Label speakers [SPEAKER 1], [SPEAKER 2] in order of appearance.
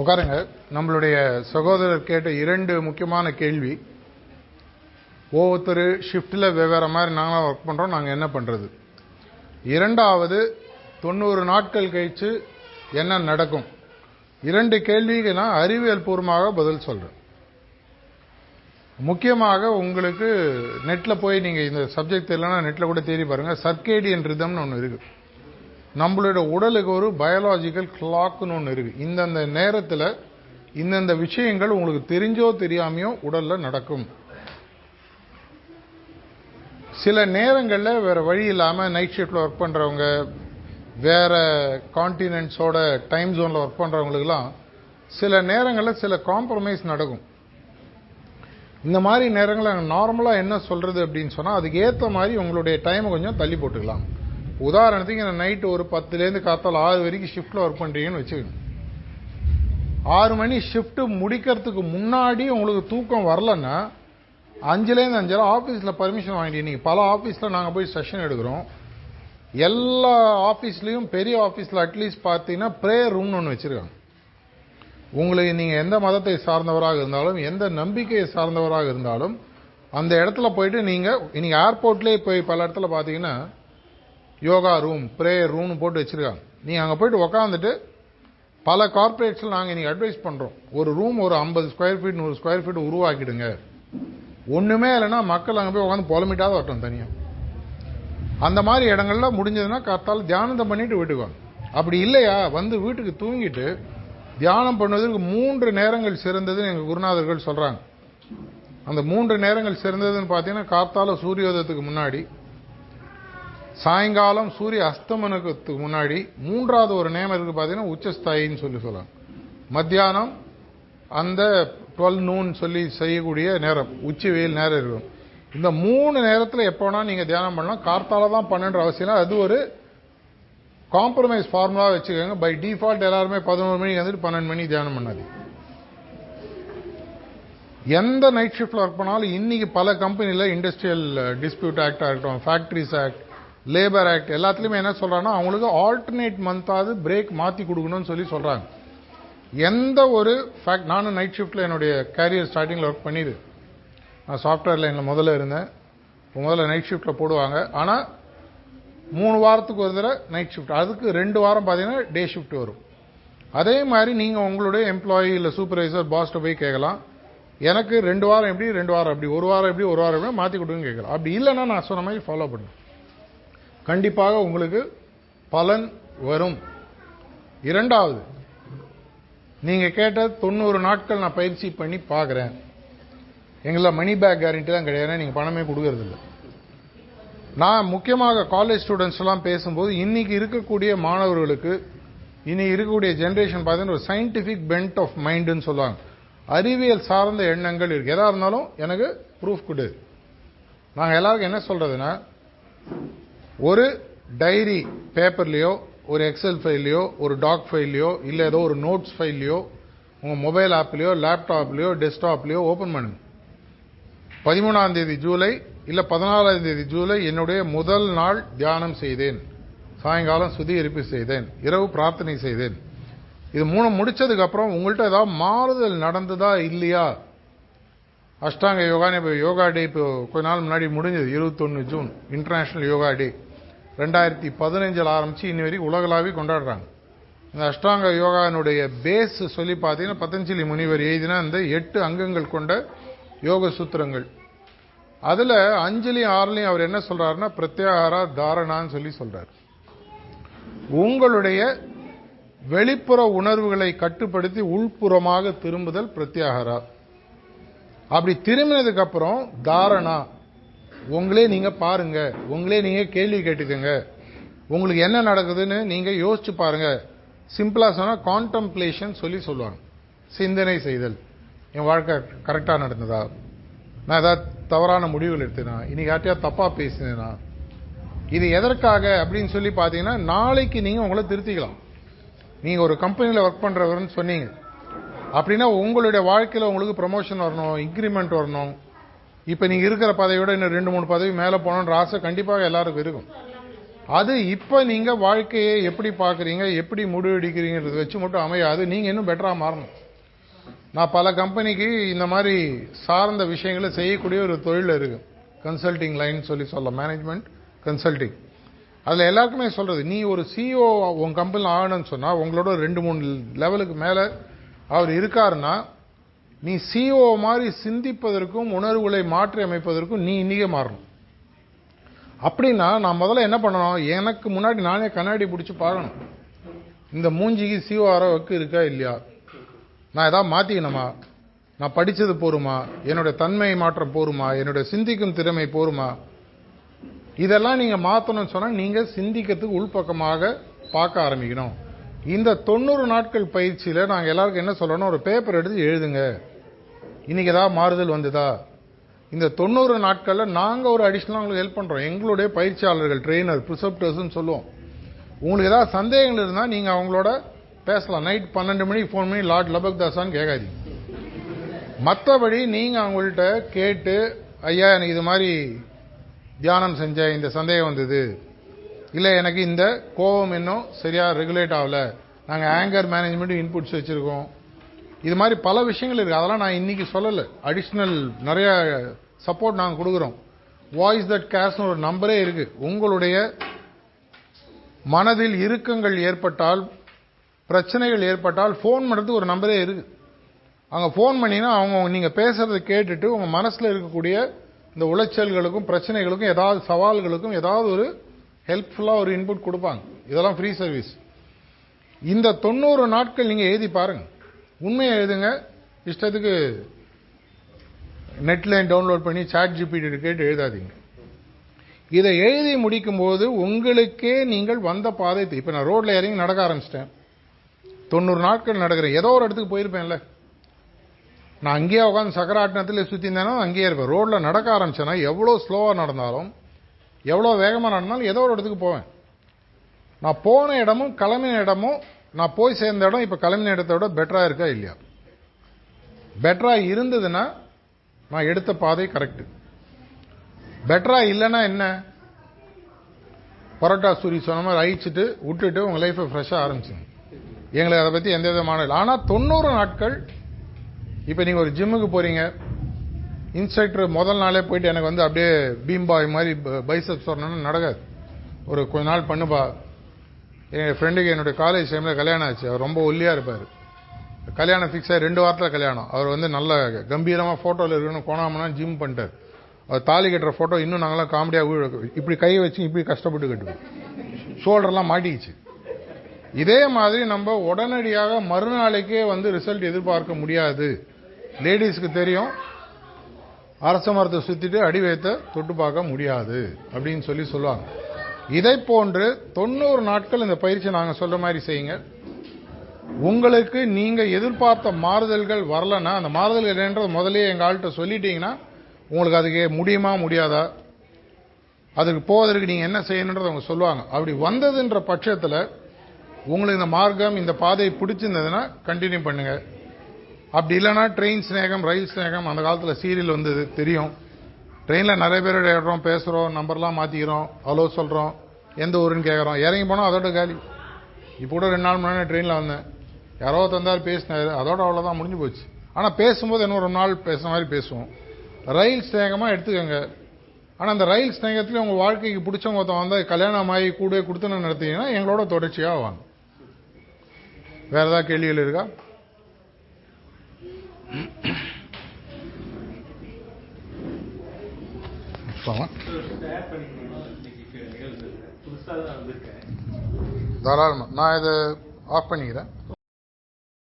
[SPEAKER 1] உட்காருங்க. நம்மளுடைய சகோதரர் கேட்ட இரண்டு முக்கியமான கேள்வி. ஒவ்வொருத்தர் ஷிஃப்ட்டில் வெவ்வேறு மாதிரி நாங்களாம் ஒர்க் பண்ணுறோம் நாங்கள் என்ன பண்ணுறது இரண்டாவது தொண்ணூறு நாட்கள் கழிச்சு என்ன நடக்கும்? இரண்டு கேள்விக்கு நான் அறிவியல் பூர்வமாக பதில் சொல்கிறேன் முக்கியமாக உங்களுக்கு நெட்டில் போய் நீங்கள் இந்த சப்ஜெக்ட் இல்லைன்னா நெட்டில் கூட தேடி பாருங்கள் சர்க்கேடியன் ரிதம்னு ஒன்று இருக்குது நம்மளோட உடலுக்கு ஒரு பயாலாஜிக்கல் கிளாக்னு ஒன்று இருக்குது இந்தந்த நேரத்தில் இந்தந்த விஷயங்கள் உங்களுக்கு தெரிஞ்சோ தெரியாமையோ உடலில் நடக்கும். சில நேரங்களில் வேறு வழி இல்லாமல் நைட் ஷிஃப்டில் ஒர்க் பண்ணுறவங்க வேற கான்டினென்ட்ஸோட டைம் ஜோனில் ஒர்க் பண்ணுறவங்களுக்குலாம் சில நேரங்களில் சில காம்ப்ரமைஸ் நடக்கும். இந்த மாதிரி நேரங்களில் நார்மலாக என்ன சொல்கிறது அப்படின்னு சொன்னால் அதுக்கு ஏற்ற மாதிரி உங்களுடைய டைமை கொஞ்சம் தள்ளி போட்டுக்கலாம். உதாரணத்துக்கு நான் நைட்டு ஒரு பத்துலேருந்து காத்தால் ஆறு வரைக்கும் ஷிஃப்ட்டில் ஒர்க் பண்ணுறீங்கன்னு வச்சுக்கணும். ஆறு மணி ஷிஃப்ட்டு முடிக்கிறதுக்கு முன்னாடி உங்களுக்கு தூக்கம் வரலன்னா அஞ்சுலேருந்து அஞ்சரை ஆஃபீஸில் பர்மிஷன் வாங்கிட்டு நீங்கள் பல ஆஃபீஸில் நாங்கள் போய் செஷன் எடுக்கிறோம். எல்லா ஆஃபீஸ்லேயும் பெரிய ஆஃபீஸில் அட்லீஸ்ட் பார்த்தீங்கன்னா ப்ரேயர் ரூம்னு ஒன்று வச்சுருக்காங்க. உங்களுக்கு நீங்கள் எந்த மதத்தை சார்ந்தவராக இருந்தாலும் எந்த நம்பிக்கையை சார்ந்தவராக இருந்தாலும் அந்த இடத்துல போயிட்டு நீங்கள் நீங்கள் ஏர்போர்ட்லேயே போய் பல இடத்துல பார்த்தீங்கன்னா யோகா ரூம் ப்ரேயர் ரூம்னு போட்டு வச்சுருக்காங்க. நீங்கள் அங்கே போயிட்டு உக்காந்துட்டு பல கார்பரேட்ஸில் நாங்கள் இன்றைக்கி அட்வைஸ் பண்ணுறோம் ஒரு ரூம் ஒரு ஐம்பது ஸ்கொயர் ஃபீட் நூறு ஸ்கொயர் ஃபீட் உருவாக்கிடுங்க. ஒன்றுமே இல்லைன்னா மக்கள் அங்கே போய் உட்காந்து புலமிட்டாத வரட்டும் தனியாக அந்த மாதிரி இடங்கள்ல முடிஞ்சதுன்னா காத்தால் தியானத்தை பண்ணிட்டு வீட்டுக்கு வாங்க அப்படி இல்லையா? வந்து வீட்டுக்கு தூங்கிட்டு தியானம் பண்ணுவதற்கு மூன்று நேரங்கள் சிறந்ததுன்னு எங்கள் குருநாதர்கள் சொல்கிறாங்க அந்த மூன்று நேரங்கள் சிறந்ததுன்னு பார்த்தீங்கன்னா காத்தால சூரியோதயத்துக்கு முன்னாடி சாயங்காலம் சூரிய அஸ்தமனத்துக்கு முன்னாடி மூன்றாவது ஒரு நேம் இருக்கு பார்த்தீங்கன்னா உச்சஸ்தாயின்னு சொல்லி சொல்லலாம். மத்தியானம் அந்த டுவெல் நூன் சொல்லி செய்யக்கூடிய நேரம். உச்சி வெயில் நேரம் இருக்கும். இந்த மூணு நேரத்தில் எப்போ வேணால் நீங்கள் தியானம் பண்ணலாம். கார்த்தால தான் பண்ணுன்ற அவசியம் இல்லை. அது ஒரு காம்ப்ரமைஸ் ஃபார்முலா வச்சுக்கோங்க. பை டிஃபால்ட் எல்லாருமே பதினோரு மணிக்கு வந்துட்டு பன்னெண்டு மணிக்கு தியானம் பண்ணாது எந்த நைட் ஷிஃப்டில் ஒர்க் பண்ணாலும் இன்னைக்கு பல கம்பெனியில் இண்டஸ்ட்ரியல் டிஸ்பியூட் ஆக்டாக இருக்கட்டும் ஃபேக்ட்ரிஸ் ஆக்ட் லேபர் ஆக்ட் எல்லாத்துலேயுமே என்ன சொல்றாங்கன்னா அவங்களுக்கு ஆல்டர்னேட் மந்தாவது பிரேக் மாற்றி கொடுக்கணும்னு சொல்லி சொல்கிறாங்க எந்த ஒரு ஃபேக்ட் நானும் நைட் ஷிஃப்ட்டில் என்னுடைய கேரியர் ஸ்டார்டிங்கில் ஒர்க் பண்ணிடு நான் சாஃப்ட்வேர் லைனில் முதல்ல இருந்தேன். முதல்ல நைட் ஷிஃப்ட்டில் போடுவாங்க. ஆனால் மூணு வாரத்துக்கு ஒரு தடவை நைட் ஷிஃப்ட் அதுக்கு ரெண்டு வாரம் பார்த்தீங்கன்னா டே ஷிஃப்ட் வரும். அதே மாதிரி நீங்கள் உங்களுடைய எம்ப்ளாயி இல்லை சூப்பர்வைசர் பாஸ்ட்டை போய் கேட்கலாம் எனக்கு ரெண்டு வாரம் எப்படி ரெண்டு வாரம் அப்படி ஒரு வாரம் எப்படி ஒரு வாரம் எப்படி மாற்றி கொடுங்கன்னு கேட்கலாம் அப்படி இல்லைன்னா நான் சொன்ன மாதிரி ஃபாலோ பண்ணுவேன் கண்டிப்பாக உங்களுக்கு பலன் வரும். இரண்டாவது நீங்க கேட்ட தொண்ணூறு நாட்கள் நான் பயிற்சி பண்ணி பார்க்குறேன் எங்களை மணி பேக் கேரண்டி தான் கிடையாது நீங்க பணமே கொடுக்கறதில்ல. நான் முக்கியமாக காலேஜ் ஸ்டூடெண்ட்ஸ் எல்லாம் பேசும்போது இன்னைக்கு இருக்கக்கூடிய மாணவர்களுக்கு இன்னைக்கு இருக்கக்கூடிய ஜென்ரேஷன் பார்த்தீங்கன்னா ஒரு சயின்டிபிக் பென்ட் ஆஃப் மைண்டுன்னு சொல்லுவாங்க. அறிவியல் சார்ந்த எண்ணங்கள் இருக்கு. எதா இருந்தாலும் எனக்கு ப்ரூஃப் கொடு. நாங்கள் எல்லாருக்கும் என்ன சொல்றதுன்னா ஒரு டைரி பேப்பர்லேயோ ஒரு எக்ஸல் ஃபைல்லையோ ஒரு டாக் ஃபைல்லையோ இல்லை ஏதோ ஒரு நோட்ஸ் ஃபைல்லையோ உங்கள் மொபைல் ஆப்லையோ லேப்டாப்லையோ டெஸ்க்டாப்லேயோ ஓப்பன் பண்ணுங்க. பதிமூணாம் தேதி ஜூலை இல்லை பதினாலாம் தேதி ஜூலை என்னுடைய முதல் நாள் தியானம் செய்தேன். சாயங்காலம் சுதிகரிப்பு செய்தேன். இரவு பிரார்த்தனை செய்தேன். இது மூணு முடிச்சதுக்கப்புறம் உங்கள்கிட்ட ஏதாவது மாறுதல் நடந்ததா இல்லையா? அஷ்டாங்க யோகான்னு இப்போ யோகா டே இப்போ கொஞ்ச நாள் முன்னாடி முடிஞ்சது இருபத்தொன்று ஜூன் இன்டர்நேஷ்னல் யோகா டே. ரெண்டாயிரத்தி பதினஞ்சில் ஆரம்பித்து இன்னி வரைக்கும் உலகளாவி கொண்டாடுறாங்க. இந்த அஷ்டாங்க யோகாவினுடைய பேஸ் சொல்லி பார்த்தீங்கன்னா பதஞ்சலி முனிவர் எழுதினா இந்த எட்டு அங்கங்கள் கொண்ட யோக சூத்திரங்கள். அதில் அஞ்சலியும் ஆறுலையும் அவர் என்ன சொல்கிறாருன்னா பிரத்யாகாரா தாரணான்னு சொல்லி சொல்கிறார் உங்களுடைய வெளிப்புற உணர்வுகளை கட்டுப்படுத்தி உள்புறமாக திரும்புதல் பிரத்யாகாரா அப்படி திரும்பினதுக்கு அப்புறம் தாரணா. உங்களே நீங்கள் பாருங்க. உங்களே நீங்கள் கேள்வி கேட்டுக்கங்க. உங்களுக்கு என்ன நடக்குதுன்னு நீங்கள் யோசிச்சு பாருங்க. சிம்பிளாக சொன்னால் கான்டம்ப்ளேஷன் சொல்லி சொல்லுவாங்க. சிந்தனை செய்தல். என் வாழ்க்கை கரெக்டாக நடந்ததா? நான் ஏதாவது தவறான முடிவுகள் எடுத்தேனா? இன்னைக்கு யார்ட்டையா தப்பாக பேசினேனா? இது எதற்காக அப்படின்னு சொல்லி பார்த்தீங்கன்னா நாளைக்கு நீங்கள் உங்களை திருத்திக்கலாம். நீங்கள் ஒரு கம்பெனியில் ஒர்க் பண்ணுறவர்னு சொன்னீங்க. அப்படின்னா உங்களுடைய வாழ்க்கையில் உங்களுக்கு ப்ரமோஷன் வரணும் இன்க்ரிமெண்ட் வரணும். இப்போ நீங்கள் இருக்கிற பதவியோட இன்னும் ரெண்டு மூணு பதவி மேலே போகணுன்ற ஆசை கண்டிப்பாக எல்லாருக்கும் இருக்கும். அது இப்போ நீங்கள் வாழ்க்கையை எப்படி பார்க்குறீங்க எப்படி முடிவெடுக்கிறீங்கிறத வச்சு மட்டும் அமையாது. நீங்கள் இன்னும் பெட்டராக மாறணும். நான் பல கம்பெனிக்கு இந்த மாதிரி சார்ந்த விஷயங்களை செய்யக்கூடிய ஒரு தொழில் இருக்குது கன்சல்டிங் லைன் சொல்லி சொல்ல மேனேஜ்மெண்ட் கன்சல்டிங் அதில் எல்லாருக்குமே சொல்கிறது நீ ஒரு சிஓ உன் கம்பெனியில் ஆகணும்னு சொன்னால் உங்களோட ரெண்டு மூணு லெவலுக்கு மேலே அவர் இருக்காருன்னா நீ சிஓ மாதிரி சிந்திப்பதற்கும் உணர்வுகளை மாற்றி அமைப்பதற்கும் நீ இன்றைக்கே மாறணும். அப்படின்னா நான் முதல்ல என்ன பண்ணணும்? எனக்கு முன்னாடி நானே கண்ணாடி பிடிச்சி பார்க்கணும் இந்த மூஞ்சிக்கு சிஓ வக்கு இருக்கா இல்லையா? நான் ஏதாவது மாற்றிக்கணுமா நான் படித்தது போருமா? என்னுடைய தன்மை மாற்றம் போருமா? என்னுடைய சிந்திக்கும் திறமை போருமா? இதெல்லாம் நீங்கள் மாற்றணும்னு சொன்னால் நீங்கள் சிந்திக்கிறதுக்கு உள்பக்கமாக பார்க்க ஆரம்பிக்கணும். இந்த தொண்ணூறு நாட்கள் பயிற்சியில் நாங்கள் எல்லாருக்கும் என்ன சொல்லணும் ஒரு பேப்பர் எடுத்து எழுதுங்க. இன்றைக்கி ஏதாவது மாறுதல் வந்ததா? இந்த தொண்ணூறு நாட்களில் நாங்கள் ஒரு அடிஷ்னலாக உங்களுக்கு ஹெல்ப் பண்ணுறோம் எங்களுடைய பயிற்சியாளர்கள் ட்ரெயினர் ப்ரிசப்டர்ஸ் சொல்லுவோம். உங்களுக்கு ஏதாவது சந்தேகங்கள் இருந்தால் நீங்கள் அவங்களோட பேசலாம். நைட் பன்னெண்டு மணிக்கு ஃபோன் பண்ணி லார்ட் லபக் தாசான்னு கேட்காதீங்க. மற்றபடி நீங்கள் அவங்கள்ட்ட கேட்டு ஐயா எனக்கு இது மாதிரி தியானம் செஞ்சேன் இந்த சந்தேகம் வந்தது. இல்லை எனக்கு இந்த கோபம் இன்னும் சரியாக ரெகுலேட் ஆகலை. நாங்கள் ஆங்கர் மேனேஜ்மெண்ட்டும் இன்புட்ஸ் வச்சுருக்கோம். இது மாதிரி பல விஷயங்கள் இருக்குது அதெல்லாம் நான் இன்றைக்கி சொல்லலை. அடிஷ்னல் நிறைய சப்போர்ட் நாங்கள் கொடுக்குறோம். வாய்ஸ் தட் கேஷ்னு ஒரு நம்பரே இருக்குது உங்களுடைய மனதில் இறுக்கங்கள் ஏற்பட்டால் பிரச்சனைகள் ஏற்பட்டால் ஃபோன் பண்ணுறதுக்கு ஒரு நம்பரே இருக்குது அங்கே ஃபோன் பண்ணிங்கன்னா அவங்க நீங்கள் பேசுகிறத கேட்டுட்டு உங்கள் மனசில் இருக்கக்கூடிய இந்த உளைச்சல்களுக்கும் பிரச்சனைகளுக்கும் ஏதாவது சவால்களுக்கும் ஏதாவது ஒரு ஹெல்ப்ஃபுல்லாக ஒரு இன்புட் கொடுப்பாங்க. இதெல்லாம் ஃப்ரீ சர்வீஸ் இந்த தொண்ணூறு நாட்கள் நீங்கள் எழுதி பாருங்க. உண்மையை எழுதுங்க. இஷ்டத்துக்கு நெட்லைன் டவுன்லோட் பண்ணி சாட் ஜிபிடி கேட்டு எழுதாதீங்க. இதை எழுதி முடிக்கும் போது உங்களுக்கே நீங்கள் வந்த பாதை இப்போ நான் ரோட்ல இறங்கி நடக்க ஆரம்பிச்சிட்டேன். தொண்ணூறு நாட்கள் நடக்கிறேன் ஏதோ ஒரு இடத்துக்கு போயிருப்பேன்ல. நான் அங்கேயே உட்காந்து சக்கராட்டினத்தில் சுற்றி இருந்தேனோ அங்கேயே இருப்பேன். ரோட்ல நடக்க ஆரம்பிச்சேன்னா எவ்வளோ ஸ்லோவாக நடந்தாலும் எவ்வளோ வேகமாக நடந்தாலும் ஏதோ ஒரு இடத்துக்கு போவேன். நான் போன இடமும் கிளம்பின இடமும் நான் போய் சேர்ந்த இடம் இப்போ கிளம்பின இடத்தோட விட இருக்கா இல்லையா? பெட்டராக இருந்ததுன்னா நான் எடுத்த பாதை கரெக்ட் பெட்டராக இல்லைன்னா என்ன? பரோட்டா சூரி சொன்ன மாதிரி அழிச்சிட்டு விட்டுட்டு உங்கள் லைஃப்பை ஃப்ரெஷ்ஷாக ஆரம்பிச்சுங்க எங்களுக்கு அதை பற்றி எந்த விதமான இல்லை ஆனால் தொண்ணூறு நாட்கள் இப்போ நீங்கள் ஒரு ஜிம்முக்கு போகிறீங்க இன்ஸ்ட்ரக்டர் முதல் நாளே போயிட்டு எனக்கு வந்து அப்படியே பீம் பாய் மாதிரி பைசப்ஸ் வரணும்னு நடக்காது. ஒரு கொஞ்ச நாள் பண்ணுப்பா என் ஃப்ரெண்டுக்கு என்னுடைய காலேஜ் டைமில் கல்யாணம் ஆச்சு. அவர் ரொம்ப ஒல்லியாக இருப்பார். கல்யாணம் ஃபிக்ஸ் ஆகி ரெண்டு வாரத்தில் கல்யாணம். அவர் வந்து நல்ல கம்பீரமாக ஃபோட்டோவில் இருக்கணும் கோணாமனா ஜிம் பண்ணிட்டார். அவர் தாலி கட்டுற ஃபோட்டோ இன்னும் நாங்களாம் காமெடியாக இப்படி கை வச்சு இப்படி கஷ்டப்பட்டு கட்டுவோம். ஷோல்டர்லாம் மாட்டிக்கிச்சு. இதே மாதிரி நம்ம உடனடியாக மறுநாளைக்கே வந்து ரிசல்ட் எதிர்பார்க்க முடியாது. லேடிஸ்க்கு தெரியும். அரச மரத்தை சுத்திட்டு அடி வைத்த தொட்டு பார்க்க முடியாது அப்படின்னு சொல்லி சொல்லுவாங்க. இதை போன்று தொண்ணூறு நாட்கள் இந்த பயிற்சி நாங்க சொல்ற மாதிரி செய்யுங்க. உங்களுக்கு நீங்க எதிர்பார்த்த மாறுதல்கள் வரலன்னா அந்த மாறுதல் என்னன்றது முதலே எங்க ஆள்கிட்ட சொல்லிட்டீங்கன்னா உங்களுக்கு அதுக்கு முடியுமா முடியாதா? அதுக்கு போவதற்கு நீங்க என்ன செய்யணுன்றத அவங்க சொல்லுவாங்க. அப்படி வந்ததுன்ற பட்சத்தில் உங்களுக்கு இந்த மார்க்கம் இந்த பாதை பிடிச்சிருந்ததுன்னா கண்டினியூ பண்ணுங்க. அப்படி இல்லைன்னா ட்ரெயின் ஸ்நேகம் ரயில் ஸ்நேகம் அந்த காலத்தில் சீரியல் வந்தது தெரியும். ட்ரெயினில் நிறைய பேர் ஏடுறோம் பேசுகிறோம் நம்பர்லாம் மாற்றிக்கிறோம் ஹலோ சொல்கிறோம் எந்த ஊருன்னு கேட்குறோம். இறங்கி போனால் அதோட காலி. இப்போ கூட ரெண்டு நாள் முன்னாடி ட்ரெயினில் வந்தேன். யாரோ தந்தார் பேசினார். அதோட அவ்வளோதான் முடிஞ்சு போச்சு. ஆனால் பேசும்போது இன்னும் ஒரு நாள் பேசுகிற மாதிரி பேசுவோம். ரயில் ஸ்நேகமாக எடுத்துக்கோங்க. ஆனால் அந்த ரயில் ஸ்நேகத்துலேயும் உங்கள் வாழ்க்கைக்கு பிடிச்சவங்க ஒருத்தன் வந்தா கல்யாணம் ஆகி கூட கொடுத்துன்னு நடத்தீங்கன்னா எங்களோட தொடர்ச்சியாக வாங்க. வேறு ஏதாவது கேள்விகள் இருக்கா? தாராளமா. நான் இதை ஆஃப் பண்ணிக்கிறேன்.